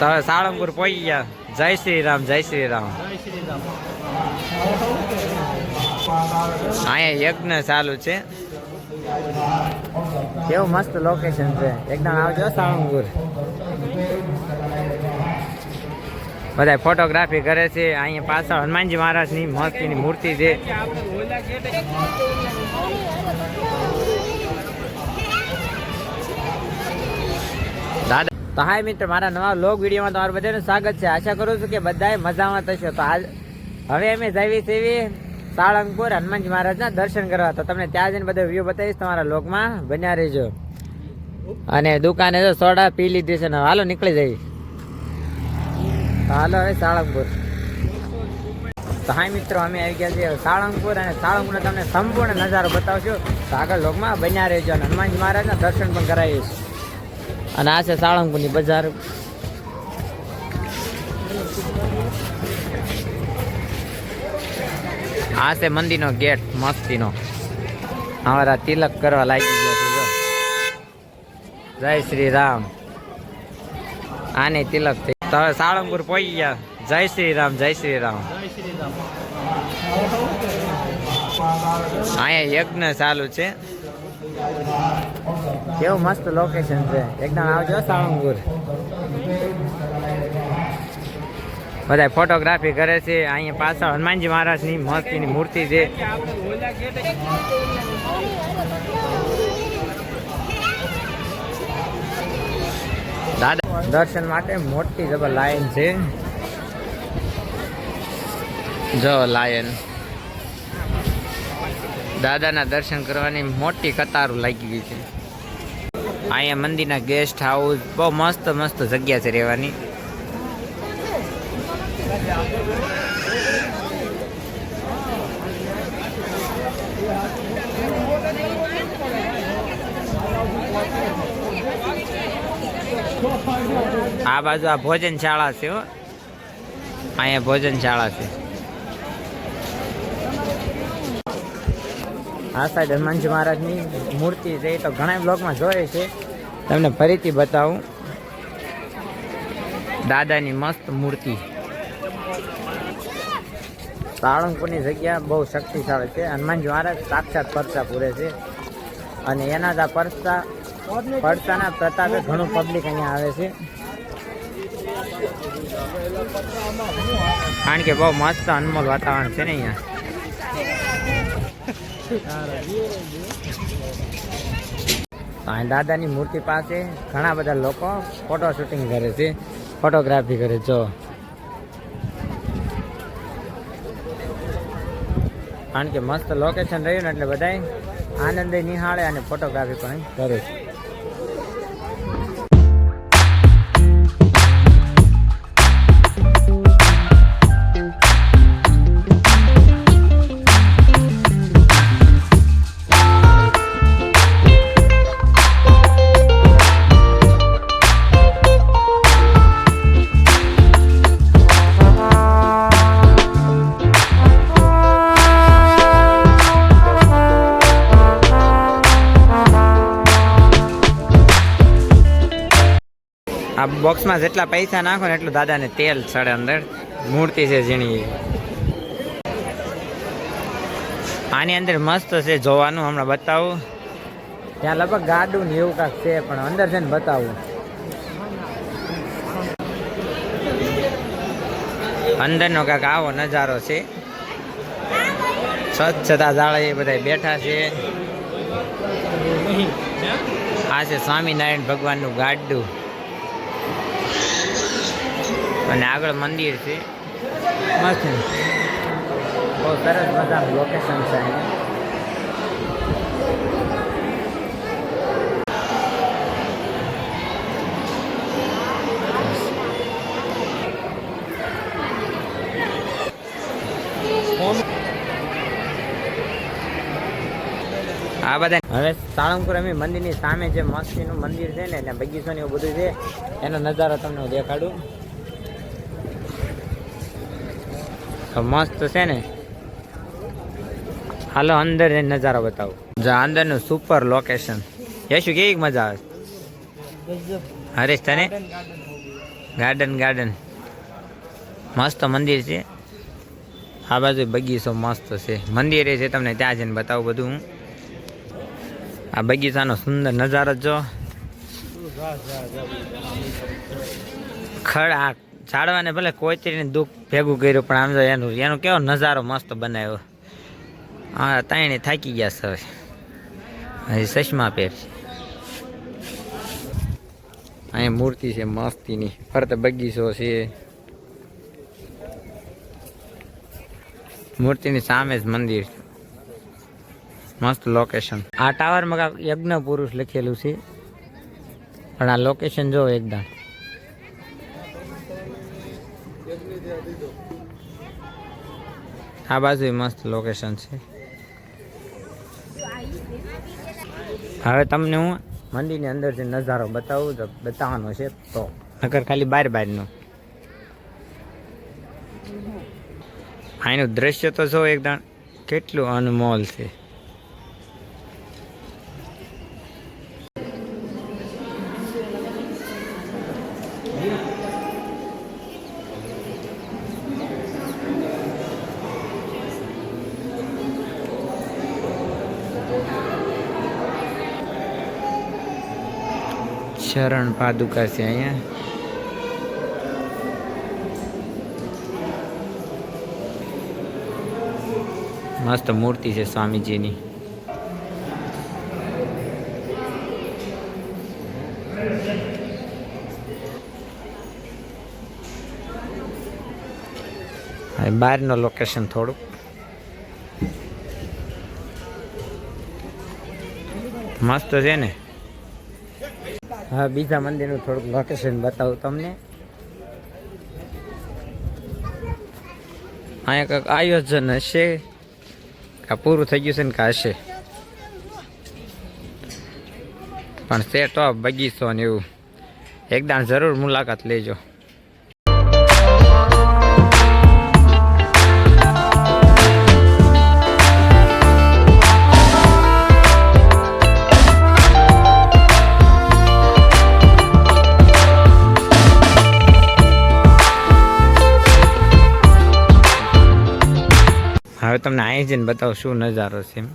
તો હવે સાળંગપુર પહોંચી ગયા. જય શ્રી રામ જય શ્રી રામ અહીંયા યજ્ઞ ચાલુ છે. કેવું મસ્ત લોકેશન છે. એકદમ આવજો સાળંગપુર. બધા ફોટોગ્રાફી કરે છે. અહીંયા પાછળ હનુમાનજી મહારાજની મસ્તીની મૂર્તિ છે. તો હાય મિત્ર, મારા નવા લોગ વિડીયોમાં તમારું બધાનું સ્વાગત છે. આશા કરું છું કે બધાએ મજામાં થશે. તો આજ હવે અમે જઈએ તેવી સાળંગપુર હનુમાનજી મહારાજના દર્શન કરવા. તો તમને ત્યાં જઈને બધો વ્યૂ બતાવીશ તમારા લોગમાં બન્યા રહેજો. અને દુકાને જો સોડા પી લીધી છે હાલો નીકળી જઈ હાલો હવે સાળંગપુર. તો હાય મિત્રો, અમે આવી ગયા છીએ સાળંગપુર અને સાળંગપુરનો તમને સંપૂર્ણ નજારો બતાવશું. તો આગળ લોગમાં બન્યા રહેજો અને હનુમાનજી મહારાજના દર્શન પણ કરાવીશ. અને આ છે સાળંગપુરની બજાર. આ છે મંદિરનો ગેટ, મસ્તીનો. અમારા તિલક કરવા લાગી ગયો છે જય શ્રી રામ. આને તિલક થઈ તો હવે સાળંગપુર પહોંચી ગયા. જય શ્રી રામ, જય શ્રી રામ. અહીંયા યજ્ઞ ચાલુ છે. કેવું મસ્ત લોકેશન છે. એકદમ આવજો સાળંગપુર. બધા ફોટોગ્રાફી કરે છે. અહીંયા પાછળ હનુમાનજી મહારાજની મસ્તીની મૂર્તિ છે. દાદા, દર્શન માટે મોટી જબર લાયન છે. જો લાયન. દાદાના દર્શન કરવાની મોટી કતારો લાગી ગઈ છે. અહીંયા મંદિરના ગેસ્ટ હાઉસ બહુ મસ્ત મસ્ત જગ્યા છે રહેવાની. આ બાજુ આ ભોજનશાળા છે હો. અહીંયા ભોજનશાળા છે. આ સાઈડ હનુમાનજી મહારાજની મૂર્તિ છે, એ તો ઘણા બ્લોકમાં જોઈએ છે. તમને ફરીથી બતાવું. દાદાની મસ્ત મૂર્તિ. સાળંગપુરની જગ્યા બહુ શક્તિશાળી છે. હનુમાનજી મહારાજ સાક્ષાત પરચા પૂરે છે. અને એના જ આ પરચા પડતાના પ્રતાપે ઘણું પબ્લિક અહીંયા આવે છે. કારણ કે બહુ મસ્ત અનમોલ વાતાવરણ છે ને અહીંયા. અહીં દાદાની મૂર્તિ પાસે ઘણા બધા લોકો ફોટો શૂટિંગ કરે છે ફોટોગ્રાફી કરે, જો. કારણ કે મસ્ત લોકેશન રહ્યું ને એટલે બધાય આનંદે નિહાળે અને ફોટોગ્રાફી પણ કરે છે. આ બોક્સમાં જેટલા પૈસા નાખો ને એટલું દાદાને તેલ ચડે અંદર. મૂર્તિ છે ઝીણી. આની અંદર મસ્ત છે જોવાનું, હમણાં બતાવું. ત્યાં લગભગ ગાડું ને એવું કાંક છે, પણ અંદર છે ને બતાવું. અંદરનો કાંક આવો નજારો છે. સ્વચ્છતા જાળે બધા બેઠા છે. આ છે સ્વામિનારાયણ ભગવાનનું ગાડું. અને આગળ મંદિર છે. મસ્ત. બહુ સરસ મજાનું લોકેશન છે આ બધા હવે સાળંગપુર અમે મંદિરની સામે જે મસ્તીનું મંદિર છે ને બગીચો ને એવું બધું છે એનો નજારો તમને હું દેખાડું. મસ્ત છે ને. હાલો અંદર નજારો બતાવો. જો અંદરનું સુપર લોકેશન યશુ કેવી મજા આવે? હરેશ, તને? ગાર્ડન ગાર્ડન મસ્ત મંદિર છે. આ બાજુ બગીચો મસ્ત છે. મંદિરે છે, તમને ત્યાં જઈને બતાવું બધું હું. આ બગીચાનો સુંદર નજારો જો ખડ આ ઝાડવાને ભલે કોઈતરીને દુઃખ ભેગું કર્યું, પણ આમ તો એનું, એનો કેવો નજારો મસ્ત બનાવ્યો. હા તાઈને થાકી ગયા સર હજી ચશ્મા પહેર અહીંયા મૂર્તિ છે મસ્તીની. ફરતે બગીચો છે. મૂર્તિની સામે જ મંદિર. છે મસ્ત લોકેશન આ ટાવરમાં યજ્ઞ પુરુષ લખેલું છે. પણ આ લોકેશન જો એકદમ. આ બાજુ મસ્ત લોકેશન છે. હવે તમને હું મંદિરની અંદર જે નજારો બતાવું તો બતાવવાનો છે તો. નકર ખાલી બાર બારનું. અહીંનું દ્રશ્ય તો જો એકદમ કેટલું અનમોલ છે. શરણ પાદુકા છે અહીંયા. મસ્ત મૂર્તિ છે સ્વામીજીની. બહારનું લોકેશન થોડુંક. મસ્ત છે ને? હા, બીજા મંદિરનું થોડુંક લોકેશન બતાવું તમને. અહીંયા કંઈક આયોજન હશે? કા પૂરું થઈ ગયું છે ને કા હશે? પણ સેટ બગીચો ને એવું. એકદમ જરૂર મુલાકાત લેજો. હવે તમને અહીં જઈને બતાવું શું નજારો છે એમ.